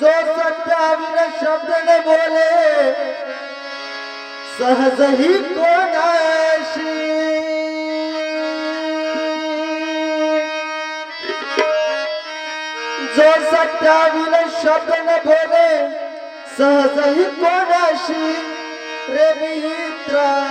जो शब्द न बोले सहजही कोणाशी जो शब्द न बोले सहजही कोणाशी प्रेमित्राय